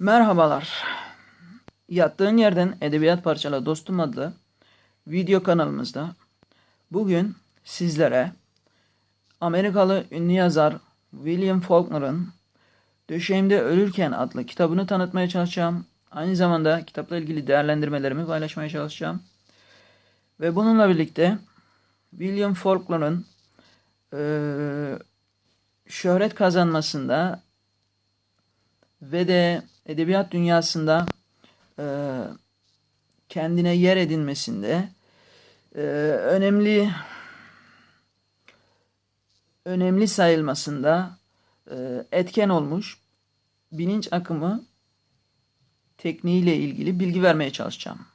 Merhabalar. Yattığın yerden Edebiyat Parçala Dostum adlı video kanalımızda bugün sizlere Amerikalı ünlü yazar William Faulkner'ın Döşeğimde Ölürken adlı kitabını tanıtmaya çalışacağım. Aynı zamanda kitapla ilgili değerlendirmelerimi paylaşmaya çalışacağım. Ve bununla birlikte William Faulkner'ın eee, şöhret kazanmasında ve de edebiyat dünyasında e, kendine yer edinmesinde e, önemli önemli sayılmasında e, etken olmuş bilinç akımı tekniğiyle ilgili bilgi vermeye çalışacağım.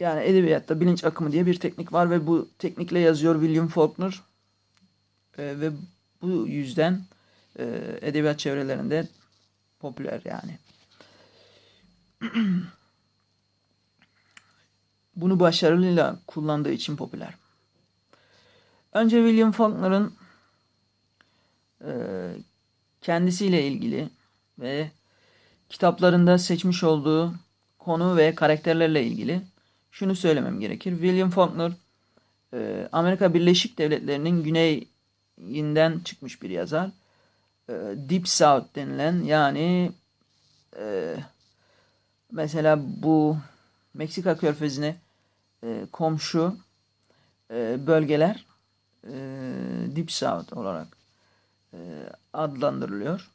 Yani edebiyatta bilinç akımı diye bir teknik var ve bu teknikle yazıyor William Faulkner. E, ve bu yüzden edebiyat çevrelerinde popüler yani. Bunu başarıyla kullandığı için popüler. Önce William Faulkner'ın e, kendisiyle ilgili ve kitaplarında seçmiş olduğu konu ve karakterlerle ilgili şunu söylemem gerekir. William Faulkner e, Amerika Birleşik Devletleri'nin güneyinden çıkmış bir yazar. E, Deep South denilen yani e, mesela bu Meksika körfezine e, komşu e, bölgeler e, Deep South olarak e, adlandırılıyor.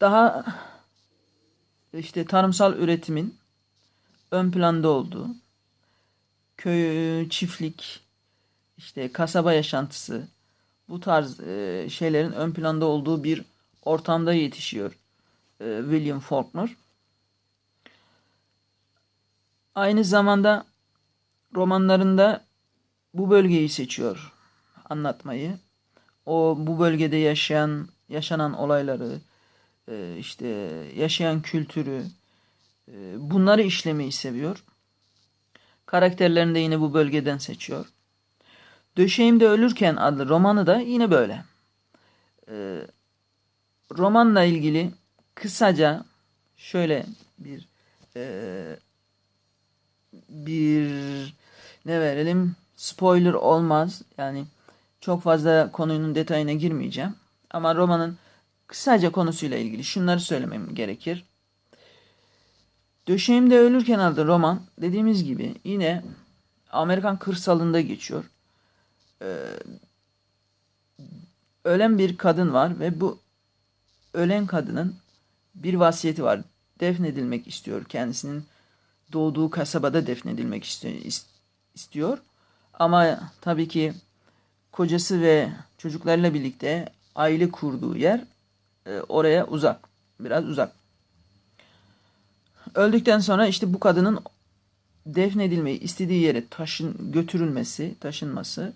Daha işte tarımsal üretimin ön planda olduğu, köy, çiftlik, işte kasaba yaşantısı, bu tarz e, şeylerin ön planda olduğu bir ortamda yetişiyor e, William Faulkner. Aynı zamanda romanlarında bu bölgeyi seçiyor anlatmayı. O bu bölgede yaşayan yaşanan olayları, e, işte yaşayan kültürü, bunları işlemeyi seviyor. Karakterlerini de yine bu bölgeden seçiyor. Döşeğimde Ölürken adlı romanı da yine böyle. Ee, romanla ilgili kısaca şöyle bir e, bir ne verelim spoiler olmaz yani çok fazla konunun detayına girmeyeceğim ama romanın kısaca konusuyla ilgili şunları söylemem gerekir. Döşeğimde Ölürken adlı roman dediğimiz gibi yine Amerikan kırsalında geçiyor. Ee, ölen bir kadın var ve bu ölen kadının bir vasiyeti var. Defnedilmek istiyor. Kendisinin doğduğu kasabada defnedilmek istiyor. Ama tabii ki kocası ve çocuklarıyla birlikte aile kurduğu yer e, oraya uzak. Biraz uzak. Öldükten sonra işte bu kadının defnedilmeyi istediği yere taşın götürülmesi, taşınması,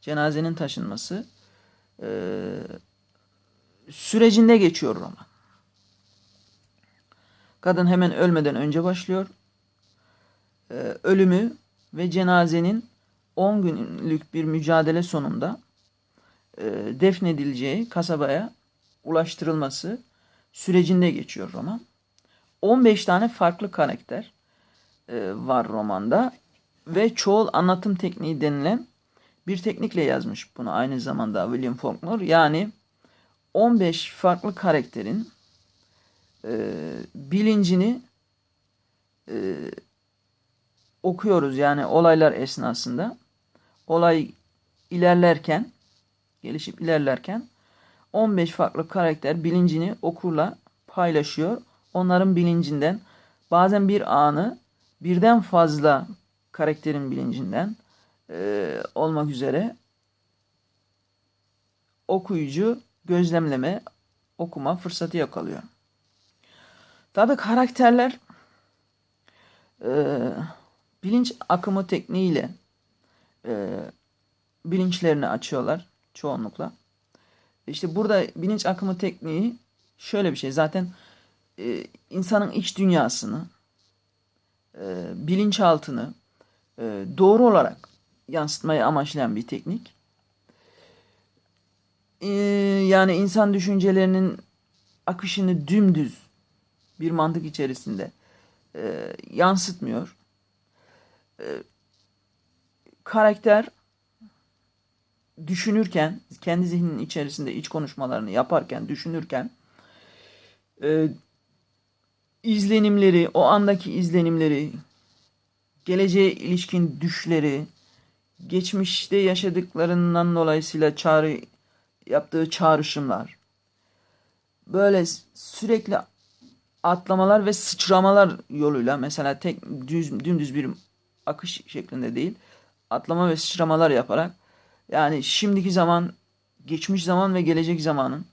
cenazenin taşınması e, sürecinde geçiyor roman. Kadın hemen ölmeden önce başlıyor. E, ölümü ve cenazenin 10 günlük bir mücadele sonunda e, defnedileceği kasabaya ulaştırılması sürecinde geçiyor roman. 15 tane farklı karakter e, var romanda ve çoğul anlatım tekniği denilen bir teknikle yazmış bunu aynı zamanda William Faulkner. Yani 15 farklı karakterin e, bilincini e, okuyoruz yani olaylar esnasında. Olay ilerlerken, gelişip ilerlerken 15 farklı karakter bilincini okurla paylaşıyor. Onların bilincinden bazen bir anı birden fazla karakterin bilincinden e, olmak üzere okuyucu gözlemleme, okuma fırsatı yakalıyor. Tabi karakterler e, bilinç akımı tekniğiyle e, bilinçlerini açıyorlar çoğunlukla. İşte burada bilinç akımı tekniği şöyle bir şey. Zaten e, insanın iç dünyasını, e, bilinçaltını e, doğru olarak yansıtmayı amaçlayan bir teknik. Ee, yani insan düşüncelerinin akışını dümdüz bir mantık içerisinde e, yansıtmıyor. E, karakter düşünürken, kendi zihninin içerisinde iç konuşmalarını yaparken, düşünürken e, izlenimleri, o andaki izlenimleri, geleceğe ilişkin düşleri, geçmişte yaşadıklarından dolayısıyla çağrı yaptığı çağrışımlar, böyle sürekli atlamalar ve sıçramalar yoluyla mesela tek düz, dümdüz bir akış şeklinde değil, atlama ve sıçramalar yaparak yani şimdiki zaman, geçmiş zaman ve gelecek zamanın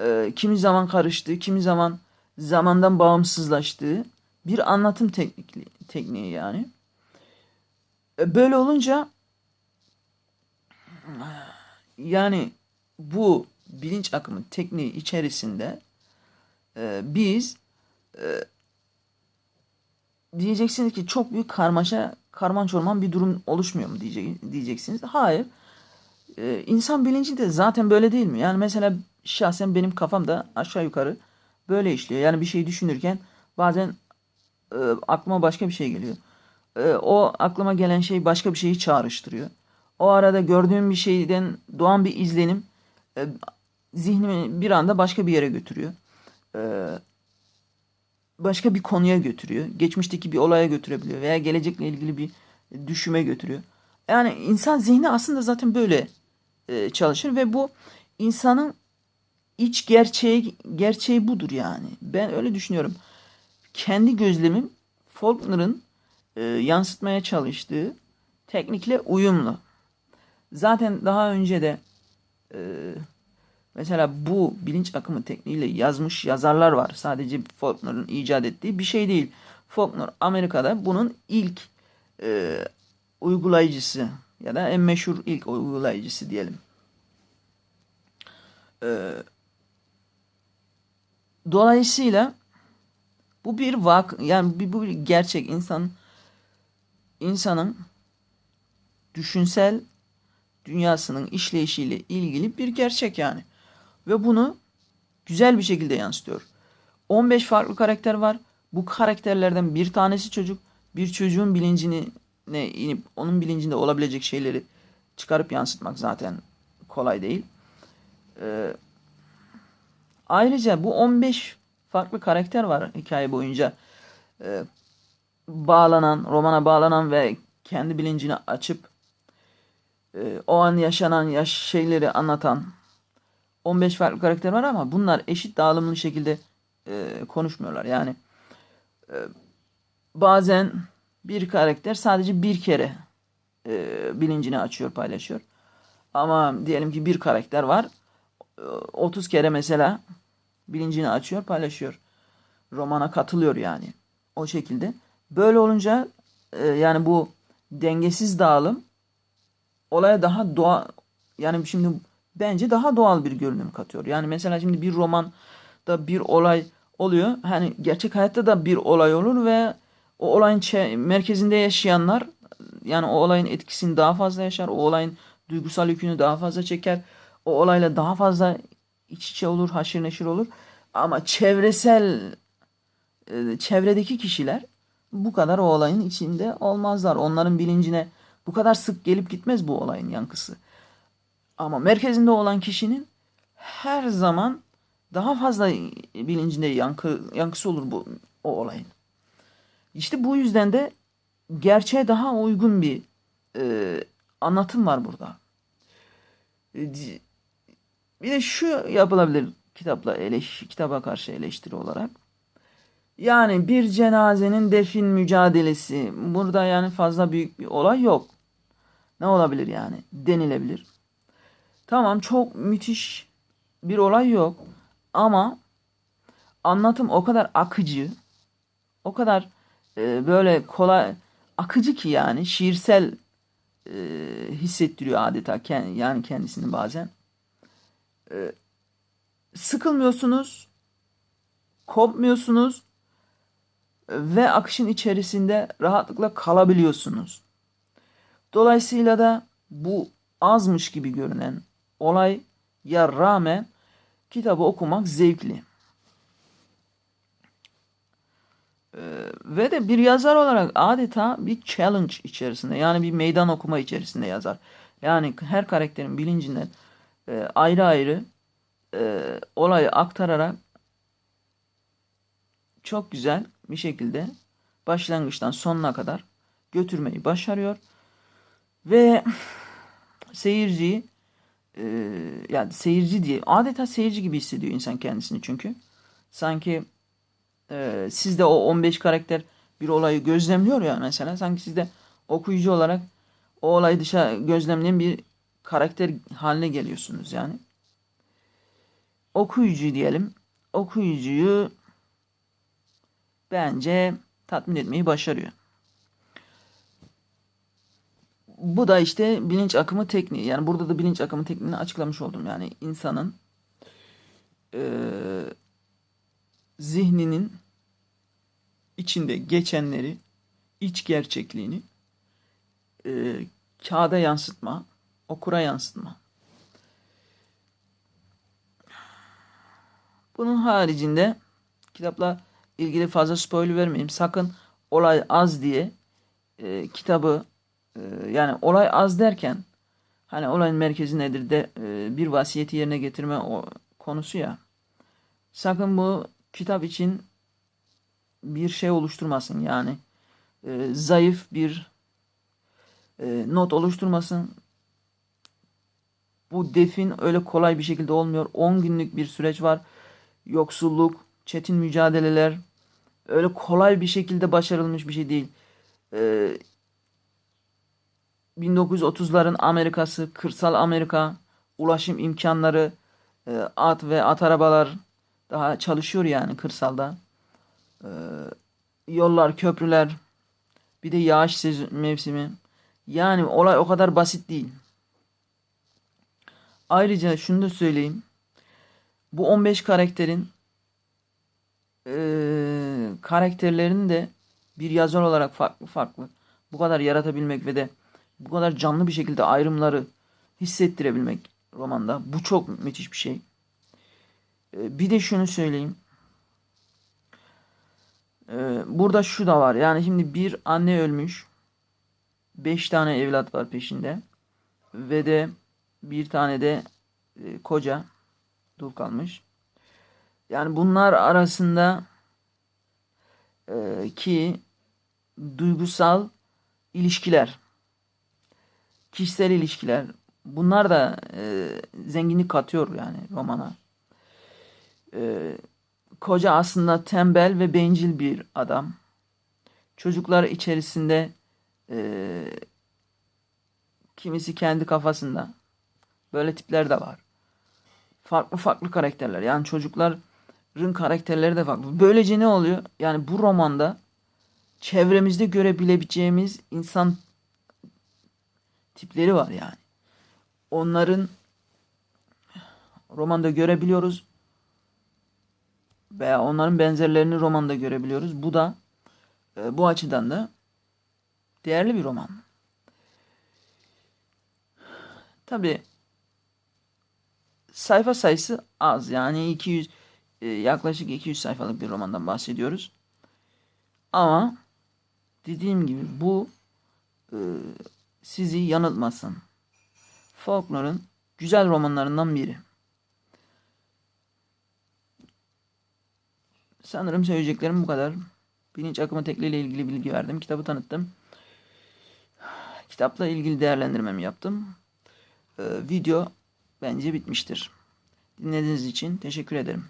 e, kimi zaman karıştığı, kimi zaman zamandan bağımsızlaştığı bir anlatım teknikli, tekniği yani. E, böyle olunca yani bu bilinç akımı tekniği içerisinde e, biz e, diyeceksiniz ki çok büyük karmaşa, karman çorman bir durum oluşmuyor mu diyecek, diyeceksiniz. Hayır. E, insan bilinci de zaten böyle değil mi? Yani mesela şahsen benim kafamda aşağı yukarı böyle işliyor. Yani bir şey düşünürken bazen e, aklıma başka bir şey geliyor. E, o aklıma gelen şey başka bir şeyi çağrıştırıyor. O arada gördüğüm bir şeyden doğan bir izlenim e, zihnimi bir anda başka bir yere götürüyor. E, başka bir konuya götürüyor. Geçmişteki bir olaya götürebiliyor veya gelecekle ilgili bir düşüme götürüyor. Yani insan zihni aslında zaten böyle e, çalışır ve bu insanın iç gerçeği gerçeği budur yani. Ben öyle düşünüyorum. Kendi gözlemim Faulkner'ın e, yansıtmaya çalıştığı teknikle uyumlu. Zaten daha önce de e, mesela bu bilinç akımı tekniğiyle yazmış yazarlar var. Sadece Faulkner'ın icat ettiği bir şey değil. Faulkner Amerika'da bunun ilk e, uygulayıcısı ya da en meşhur ilk uygulayıcısı diyelim. E, dolayısıyla bu bir vak yani bu bir gerçek insan insanın düşünsel dünyasının işleyişiyle ilgili bir gerçek yani. Ve bunu güzel bir şekilde yansıtıyor. 15 farklı karakter var. Bu karakterlerden bir tanesi çocuk. Bir çocuğun bilincini ne inip onun bilincinde olabilecek şeyleri çıkarıp yansıtmak zaten kolay değil. Ee, ayrıca bu 15 farklı karakter var hikaye boyunca. Ee, bağlanan, romana bağlanan ve kendi bilincini açıp e, o an yaşanan yaş şeyleri anlatan 15 farklı karakter var ama bunlar eşit dağılımlı şekilde e, konuşmuyorlar. Yani e, bazen bir karakter sadece bir kere e, bilincini açıyor, paylaşıyor. Ama diyelim ki bir karakter var. 30 kere mesela bilincini açıyor, paylaşıyor. Romana katılıyor yani. O şekilde. Böyle olunca e, yani bu dengesiz dağılım olaya daha doğa yani şimdi bence daha doğal bir görünüm katıyor. Yani mesela şimdi bir romanda bir olay oluyor. Hani gerçek hayatta da bir olay olur ve o olayın merkezinde yaşayanlar yani o olayın etkisini daha fazla yaşar. O olayın duygusal yükünü daha fazla çeker. O olayla daha fazla iç içe olur, haşır neşir olur. Ama çevresel e, çevredeki kişiler bu kadar o olayın içinde olmazlar. Onların bilincine bu kadar sık gelip gitmez bu olayın yankısı. Ama merkezinde olan kişinin her zaman daha fazla bilincinde yankı, yankısı olur bu o olayın. İşte bu yüzden de gerçeğe daha uygun bir e, anlatım var burada. E, bir de şu yapılabilir kitapla eleş, kitaba karşı eleştiri olarak. Yani bir cenazenin defin mücadelesi. Burada yani fazla büyük bir olay yok. Ne olabilir yani? Denilebilir. Tamam çok müthiş bir olay yok. Ama anlatım o kadar akıcı. O kadar e, böyle kolay akıcı ki yani şiirsel e, hissettiriyor adeta yani kendisini bazen. E, sıkılmıyorsunuz, kopmuyorsunuz ve akışın içerisinde rahatlıkla kalabiliyorsunuz. Dolayısıyla da bu azmış gibi görünen olay ya rağmen kitabı okumak zevkli. ve de bir yazar olarak adeta bir challenge içerisinde yani bir meydan okuma içerisinde yazar. Yani her karakterin bilincinden e, ayrı ayrı e, olayı aktararak çok güzel bir şekilde başlangıçtan sonuna kadar götürmeyi başarıyor. Ve seyirciyi e, yani seyirci diye adeta seyirci gibi hissediyor insan kendisini çünkü. Sanki e, siz de o 15 karakter bir olayı gözlemliyor ya mesela sanki siz de okuyucu olarak o olayı dışa gözlemleyen bir karakter haline geliyorsunuz yani. Okuyucu diyelim. Okuyucuyu bence tatmin etmeyi başarıyor. Bu da işte bilinç akımı tekniği. Yani burada da bilinç akımı tekniğini açıklamış oldum. Yani insanın e, zihninin içinde geçenleri, iç gerçekliğini e, kağıda yansıtma, okura yansıtma. Bunun haricinde kitapla ilgili fazla spoiler vermeyeyim. Sakın olay az diye e, kitabı e, yani olay az derken hani olayın merkezi nedir de e, bir vasiyeti yerine getirme o konusu ya. Sakın bu kitap için bir şey oluşturmasın yani e, zayıf bir e, not oluşturmasın. Bu defin öyle kolay bir şekilde olmuyor. 10 günlük bir süreç var. Yoksulluk, çetin mücadeleler öyle kolay bir şekilde başarılmış bir şey değil. E, 1930'ların Amerikası, kırsal Amerika, ulaşım imkanları, e, at ve at arabalar daha çalışıyor yani kırsalda. E, yollar, köprüler, bir de yağış mevsimi. Yani olay o kadar basit değil. Ayrıca şunu da söyleyeyim. Bu 15 karakterin e, karakterlerini de bir yazar olarak farklı farklı bu kadar yaratabilmek ve de bu kadar canlı bir şekilde ayrımları hissettirebilmek romanda bu çok müthiş bir şey. E, bir de şunu söyleyeyim. E, burada şu da var. Yani şimdi bir anne ölmüş. Beş tane evlat var peşinde. Ve de bir tane de e, koca dul kalmış. Yani bunlar arasında e, ki duygusal ilişkiler, kişisel ilişkiler bunlar da e, zenginlik katıyor yani romana. E, koca aslında tembel ve bencil bir adam. Çocuklar içerisinde e, kimisi kendi kafasında. Böyle tipler de var. Farklı farklı karakterler. Yani çocukların karakterleri de farklı. Böylece ne oluyor? Yani bu romanda çevremizde görebileceğimiz insan tipleri var yani. Onların romanda görebiliyoruz veya onların benzerlerini romanda görebiliyoruz. Bu da e, bu açıdan da değerli bir roman. Tabi sayfa sayısı az. Yani 200 e, yaklaşık 200 sayfalık bir romandan bahsediyoruz. Ama dediğim gibi bu e, sizi yanıltmasın. Faulkner'ın güzel romanlarından biri. Sanırım söyleyeceklerim bu kadar. Bilinç akımı tekliğiyle ilgili bilgi verdim. Kitabı tanıttım. Kitapla ilgili değerlendirmemi yaptım. Ee, video bence bitmiştir. Dinlediğiniz için teşekkür ederim.